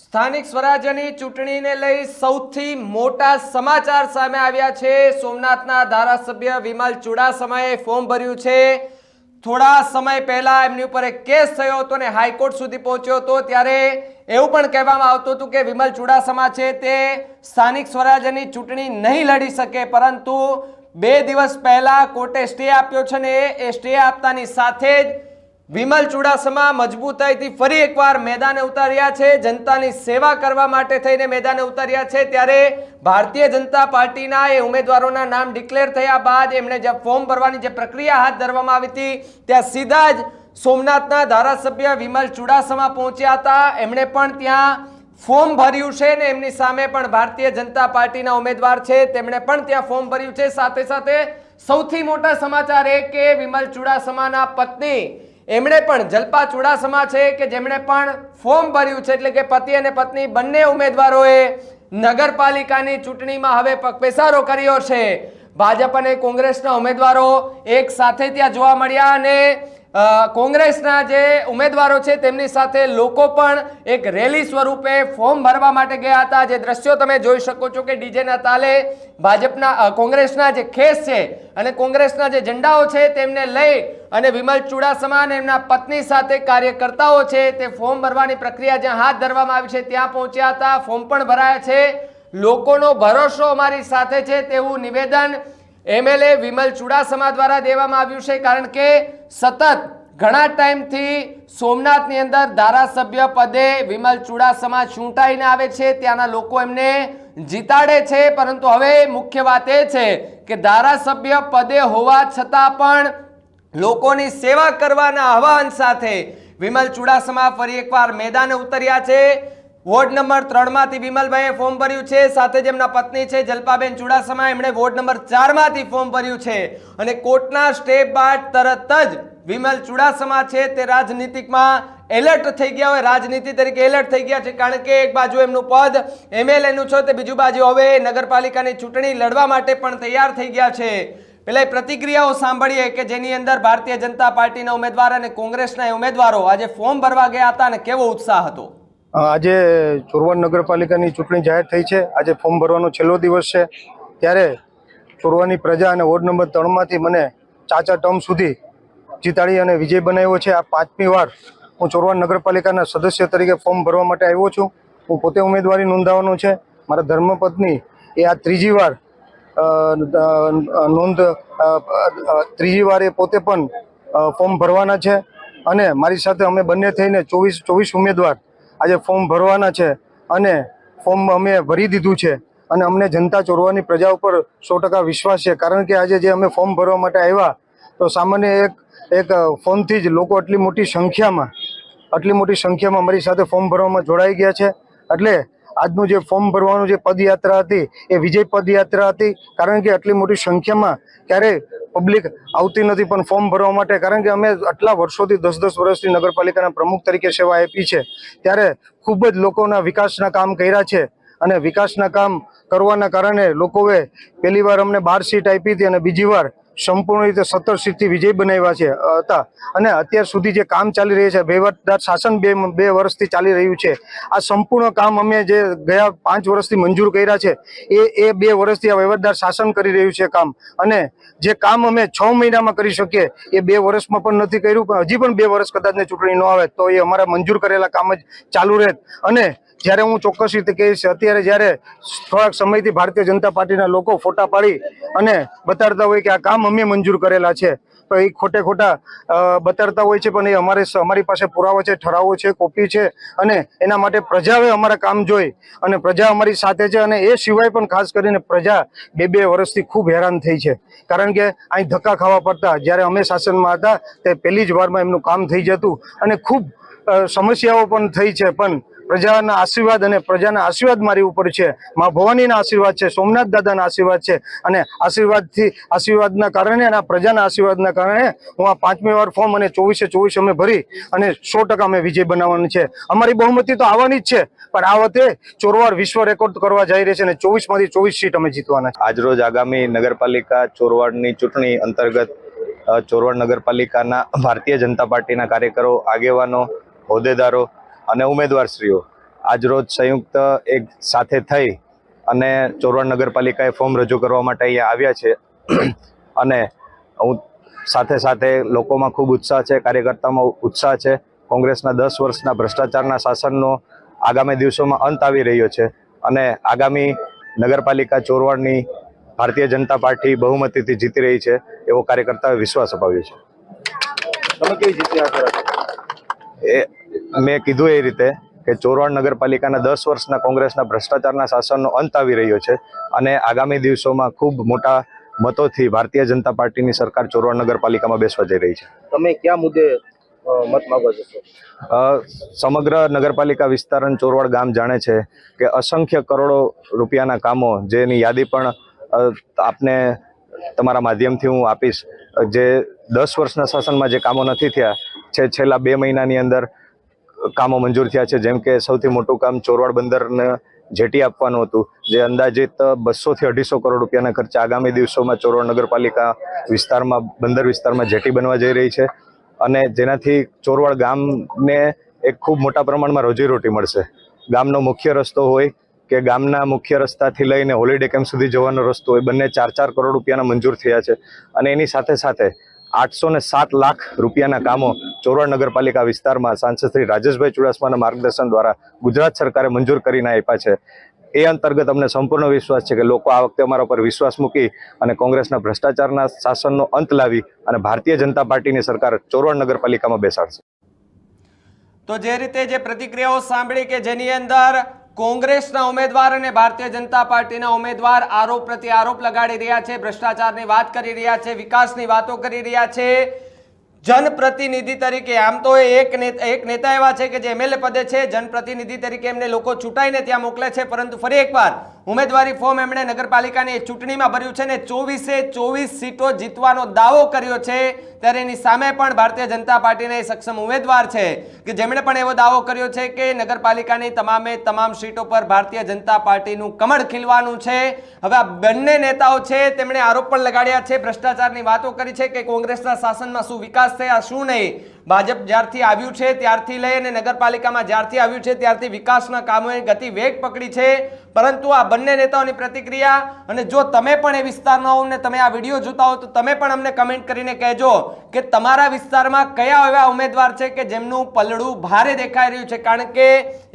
સ્થાનિક સ્વરાજ્યની ચૂંટણીને લઈ સૌથી મોટા સમાચાર સામે આવ્યા છે. સોમનાથના ધારાસભ્ય વિમલ ચુડાસમાએ ફોર્મ ભર્યું છે. થોડા સમય પહેલા એમની ઉપર એક કેસ થયો હતો ને હાઈકોર્ટ સુધી પહોંચ્યો હતો. ત્યારે એવું પણ કહેવામાં આવતું હતું કે વિમલ ચુડાસમા છે તે સ્થાનિક સ્વરાજ્યની ચૂંટણી નહીં લડી શકે, પરંતુ બે દિવસ પહેલા કોર્ટે સ્ટે આપ્યો છે ને એ સ્ટે આપતાની સાથે જ વિમલ ચુડાસમા મજબૂતાઈથી ફરી એકવાર મેદાને ઉતાર્યા છે. જનતાની સેવા કરવા માટે થઈને મેદાને ઉતાર્યા છે. ત્યારે ભારતીય જનતા પાર્ટીના એ ઉમેદવારોના નામ ડિક્લેર થયા બાદ એમણે જે ફોર્મ ભરવાની જે પ્રક્રિયા હાથ ધરવામાં આવી હતી, ત્યાં સીધા જ સોમનાથના ધારાસભ્ય વિમલ ચુડાસમા પહોંચ્યા હતા. એમણે પણ ત્યાં ફોર્મ ભર્યું છે ને એમની સામે પણ ભારતીય જનતા પાર્ટીના ઉમેદવાર છે. તેમણે પણ ત્યાં ફોર્મ ભર્યું છે. સાથે સાથે સૌથી મોટા સમાચાર એ કે વિમલ ચુડાસમાના પત્ની એમણે પણ જલપા ચુડાસમા છે કે જેમણે પણ ફોર્મ ભર્યું છે એટલે કે પતિ અને પત્ની બંને ઉમેદવારોએ નગરપાલિકાની ચૂંટણીમાં હવે પગપેસારો કર્યો છે. ભાજપ અને કોંગ્રેસના ઉમેદવારો એક સાથે ત્યાં જોવા મળ્યા અને કોંગ્રેસના જે ઉમેદવારો છે તેમની સાથે લોકો પણ એક રેલી સ્વરૂપે ફોર્મ ભરવા માટે ગયા હતા. જે દ્રશ્યો તમે જોઈ શકો છો કે ડીજેના તાલે ભાજપના કોંગ્રેસના જે ખેસ છે અને કોંગ્રેસના જે ઝંડાઓ છે તેમને લઈ અને વિમલ ચુડાસમા એમના પત્ની સાથે કાર્યકર્તાઓ છે, તે ફોર્મ ભરવાની પ્રક્રિયા જ્યાં હાથ ધરવામાં આવી છે, ત્યાં પહોંચ્યા હતા. ફોર્મ પણ ભરાયા છે. લોકોનો ભરોસો અમારી સાથે છે તેવું નિવેદન એમએલએ વિમલ ચુડાસમા દ્વારા દેવામાં આવ્યું છે, કારણ કે સતત ઘણા ટાઈમથી સોમનાથની અંદર ધારાસભ્ય પદે વિમલ ચુડાસમા ચૂંટાઈને આવે છે. ત્યાંના લોકો એમને જીતાડે છે, પરંતુ હવે મુખ્ય વાત એ છે કે ધારાસભ્ય પદે હોવા છતાં પણ લોકોની સેવા કરવાના આહવાન સાથે વિમલ ચુડાસમા ફરી એકવાર મેદાને ઉતર્યા છે. વોર્ડ નંબર ત્રણમાંથી વિમલભાઈએ ફોર્મ ભર્યું છે. સાથે જેમના પત્ની છે જલપાબેન ચુડાસમા. એમણે વોર્ડ નંબર ચારમાંથી ફોર્મ ભર્યું છે. અને કોર્ટના સ્ટેપ બાદ તરત જ વિમલ ચુડાસમા છે તે રાજનીતિકમાં એલર્ટ થઈ ગયા હોય. રાજનીતિ તરીકે એલર્ટ થઈ ગયા છે કારણ કે એક બાજુ એમનું પદ એમએલએનું છે તે બીજું બાજુ હવે નગરપાલિકાની ચૂંટણી લડવા માટે પણ તૈયાર થઈ ગયા છે. પેલા પ્રતિક્રિયાઓ સાંભળીએ કે જેની અંદર ભારતીય જનતા પાર્ટીના ઉમેદવાર અને કોંગ્રેસના ઉમેદવારો આજે ફોર્મ ભરવા ગયા હતા અને કેવો ઉત્સાહ હતો? આજે ચોરવાડ નગરપાલિકાની ચૂંટણી જાહેર થઈ છે. આજે ફોર્મ ભરવાનો છેલ્લો દિવસ છે. ત્યારે ચોરવાની પ્રજા અને વોર્ડ નંબર ત્રણમાંથી મને ચાચા ટર્મ સુધી જીતાડી અને વિજય બનાવ્યો છે. આ પાંચમી વાર હું ચોરવાડ નગરપાલિકાના સદસ્ય તરીકે ફોર્મ ભરવા માટે આવ્યો છું. હું પોતે ઉમેદવારી નોંધાવાનો છે. મારા ધર્મપત્ની એ આ ત્રીજી વાર નોંધ ત્રીજી વાર એ પોતે પણ ફોર્મ ભરવાના છે અને મારી સાથે અમે બંને થઈને ચોવીસ ચોવીસ ઉમેદવાર આજે ફોર્મ ભરવાના છે અને ફોર્મ અમે ભરી દીધું છે અને અમને જનતા ચોરવાની પ્રજા ઉપર સો ટકા વિશ્વાસ છે. કારણ કે આજે જે અમે ફોર્મ ભરવા માટે આવ્યા, તો સામાન્ય એક એક ફોનથી જ લોકો આટલી મોટી સંખ્યામાં, આટલી મોટી સંખ્યામાં અમારી સાથે ફોર્મ ભરવામાં જોડાઈ ગયા છે. એટલે આજનું જે ફોર્મ ભરવાનું જે પદયાત્રા હતી, એ વિજય પદયાત્રા હતી. કારણ કે આટલી મોટી સંખ્યામાં ક્યારેય પબ્લિક આવતી નથી પણ ફોર્મ ભરવા માટે. કારણ કે અમે આટલા વર્ષોથી દસ દસ વર્ષથી નગરપાલિકાના પ્રમુખ તરીકે સેવા આપી છે. ત્યારે ખૂબ જ લોકોના વિકાસના કામ કર્યા છે અને વિકાસના કામ કરવાના કારણે લોકોએ પહેલી વાર અમને બાર સીટ આપી હતી અને બીજી વાર સંપૂર્ણ રીતે સત્તર સીટથી વિજય બનાવ્યા છે હતા. અને અત્યાર સુધી જે કામ ચાલી રહ્યું છે વહીવટદાર શાસન બે બે વર્ષથી ચાલી રહ્યું છે. આ સંપૂર્ણ કામ અમે જે ગયા પાંચ વર્ષથી મંજૂર કર્યા છે, એ એ બે વર્ષથી આ વહીવટદાર શાસન કરી રહ્યું છે કામ. અને જે કામ અમે છ મહિનામાં કરી શકીએ, એ બે વર્ષમાં પણ નથી કર્યું, પણ હજી પણ બે વર્ષ કદાચને ચૂંટણી ન આવે, તો એ અમારા મંજૂર કરેલા કામ જ ચાલુ રહે. અને જ્યારે હું ચોક્કસ રીતે કહીશ, અત્યારે જ્યારે થોડાક સમયથી ભારતીય જનતા પાર્ટીના લોકો ફોટા પાડી અને બતાડતા હોય કે આ કામ અમે મંજૂર કરેલા છે. તો એ ખોટે ખોટા બતાડતા હોય છે, પણ એ અમારે અમારી પાસે પુરાવો છે, ઠરાવો છે, કોપી છે અને એના માટે પ્રજાએ અમારા કામ જોઈ. અને પ્રજા અમારી સાથે છે અને એ સિવાય પણ ખાસ કરીને પ્રજા બે બે વર્ષથી ખૂબ હેરાન થઈ છે. કારણ કે અહીં ધક્કા ખાવા પડતા. જ્યારે અમે શાસનમાં હતા, તે પહેલી જ વારમાં એમનું કામ થઈ જતું અને ખૂબ સમસ્યાઓ પણ થઈ છે. પણ પ્રજાના આશીર્વાદ અને પ્રજાના આશીર્વાદ મારી ઉપર છે. મા ભવાનીના આશીર્વાદ છે, સોમનાથ દાદાના આશીર્વાદ છે અને આશીર્વાદથી, આશીર્વાદના કારણે અને પ્રજાના આશીર્વાદના કારણે હું આ પાંચમી વાર ફોર્મ અને ચોવીસે ચોવીસ અમે ભરી અને સો ટકા અમે વિજય બનાવવાનું છે. અમારી બહુમતી તો આવવાની જ છે, પણ આ વખતે ચોરવાર વિશ્વ રેકોર્ડ કરવા જઈ રહી છે અને ચોવીસમાંથી ચોવીસ સીટ અમે જીતવાના છે. આજરોજ આગામી નગરપાલિકા ચોરવાડની ચૂંટણી અંતર્ગત ચોરવાડ નગરપાલિકાના ભારતીય જનતા પાર્ટીના કાર્યકરો, આગેવાનો, હોદ્દેદારો અને ઉમેદવારશ્રીઓ. આજરોજ સંયુક્ત એક સાથે થઈ અને ચોરવાડ નગરપાલિકાએ ફોર્મ રજૂ કરવા માટે અહીંયા આવ્યા છે. અને હું સાથે સાથે લોકોમાં ખૂબ ઉત્સાહ છે કાર્યકર્તામાં ઉત્સાહ છે. કોંગ્રેસના દસ વર્ષના ભ્રષ્ટાચારના શાસનનો આગામી દિવસોમાં અંત આવી રહ્યો છે. અને આગામી નગરપાલિકા ચોરવાડની ભારતીય જનતા પાર્ટી બહુમતીથી જીતી રહી છે એવો કાર્યકર્તાઓએ વિશ્વાસ અપાવ્યો છે. તમે કેવી આશા રાખો એ મેં કીધું એ રીતે કે ચોરવાડ નગરપાલિકાના દસ વર્ષના કોંગ્રેસના ભ્રષ્ટાચારના શાસનનો અંત આવી રહ્યો છે અને આગામી દિવસોમાં ખૂબ મોટા મતોથી ભારતીય જનતા પાર્ટીની સરકાર ચોરવાડ નગરપાલિકામાં બેસવા જઈ રહી છે. તમે કયા મુદ્દે મત માગવા જશો? સમગ્ર નગરપાલિકા વિસ્તાર અને ચોરવાડ ગામ જાણે છે કે અસંખ્ય કરોડો રૂપિયાના કામો જેની યાદી પણ આપને તમારા માધ્યમથી હું આપીશ. જે દસ વર્ષના શાસનમાં જે કામો નથી થયા છે છેલ્લા બે મહિનાની અંદર કામો મંજૂર થયા છે. જેમ કે સૌથી મોટું કામ ચોરવાડ બંદરને જેટી આપવાનું હતું. જે અંદાજિત બસો થી અઢીસો કરોડ રૂપિયાના ખર્ચે આગામી દિવસોમાં ચોરવાડ નગરપાલિકા વિસ્તારમાં, બંદર વિસ્તારમાં જેટી બનવા જઈ રહી છે. અને જેનાથી ચોરવાડ ગામને એક ખૂબ મોટા પ્રમાણમાં રોજીરોટી મળશે. ગામનો મુખ્ય રસ્તો હોય કે ગામના મુખ્ય રસ્તાથી લઈને હોલિડે કેમ્પ સુધી જવાનો રસ્તો હોય, બંને ચાર ચાર કરોડ રૂપિયાના મંજૂર થયા છે. અને એની સાથે સાથે આઠસો ને સાત લાખ રૂપિયાના કામો ચોરવાડ નગરપાલિકા વિસ્તારમાં સાંસદ શ્રી રાજેશભાઈ ચુડાસમાના માર્ગદર્શન દ્વારા ગુજરાત સરકારે મંજૂર કરીને આપ્યા છે. એ અંતર્ગત અમને સંપૂર્ણ વિશ્વાસ છે કે લોકો આ વખતે અમારા પર વિશ્વાસ મૂકી અને કોંગ્રેસના ભ્રષ્ટાચારના શાસનનો અંત લાવી અને ભારતીય જનતા પાર્ટીની સરકાર ચોરવાડ નગરપાલિકામાં બેસાડશે. તો જે રીતે જે પ્રતિક્રિયાઓ સાંભળી કે જેની અંદર કોંગ્રેસના ઉમેદવાર અને ભારતીય જનતા પાર્ટીના ઉમેદવાર આરોપ પ્રત્યે આરોપ લગાડી રહ્યા છે, ભ્રષ્ટાચારની વાત કરી રહ્યા છે, વિકાસની વાતો કરી રહ્યા છે. જનપ્રતિનિધિ તરીકે આમ તો એક એક નેતા એવા છે કે જે એમએલએ પદે છે, જનપ્રતિનિધિ તરીકે એમને લોકો ચૂંટાઈને ત્યાં મોકલે છે, પરંતુ ફરી એકવાર ઉમેદવારી ફોર્મ એમણે નગરપાલિકાની ચૂંટણીમાં ભર્યું છે ને ચોવીસે ચોવીસ સીટો જીતવાનો દાવો કર્યો છે. ત્યારે એની સામે પણ ભારતીય જનતા પાર્ટીના એ સક્ષમ ઉમેદવાર છે કે જેમણે પણ એવો દાવો કર્યો છે કે નગરપાલિકાની તમામે તમામ સીટો પર ભારતીય જનતા પાર્ટીનું કમળ ખીલવાનું છે. હવે આ બંને નેતાઓ છે તેમણે આરોપ પણ લગાડ્યા છે, ભ્રષ્ટાચારની વાતો કરી છે કે કોંગ્રેસના શાસનમાં શું વિકાસ થયા, શું નહીં. ભાજપ જ્યારથી આવ્યું છે ત્યારથી લઈ અને નગરપાલિકામાં જ્યારથી આવ્યું છે ત્યારથી વિકાસના કામોએ ગતિ વેગ પકડી છે. પરંતુ આ બંને નેતાઓની પ્રતિક્રિયા અને જો તમે પણ એ વિસ્તારના હોવ ને તમે આ વીડિયો જોતા હો તો તમે પણ અમને કમેન્ટ કરીને કહેજો કે તમારા વિસ્તારમાં કયા એવા ઉમેદવાર છે કે જેમનું પલડું ભારે દેખાઈ રહ્યું છે. કારણ કે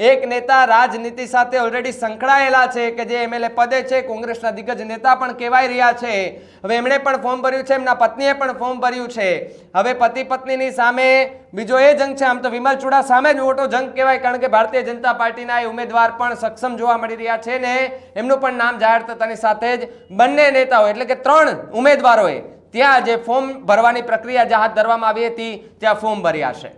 એક નેતા રાજનીતિ સાથે ઓલરેડી સંકળાયેલા છે કે જે એમએલએ પદે છે, કોંગ્રેસના દિગ્ગજ નેતા પણ કહેવાય રહ્યા છે. હવે એમણે પણ ફોર્મ ભર્યું છે, એમના પત્નીએ પણ ફોર્મ ભર્યું છે. હવે પતિ પત્નીની સામે બીજો એ જંગ છે, આમ તો વિમલ ચુડા સામે જ મોટો જંગ કહેવાય, કારણ કે ભારતીય જનતા પાર્ટીના એ ઉમેદવાર પણ સક્ષમ જોવા મળી રહ્યા છે ને, એમનું પણ નામ જાહેર થતાની સાથે જ બંને નેતાઓ, એટલે કે ત્રણ ઉમેદવારોએ ત્યાં જે ફોર્મ ભરવાની પ્રક્રિયા જે હાથ ધરવામાં આવી હતી, ત્યાં ફોર્મ ભર્યા છે.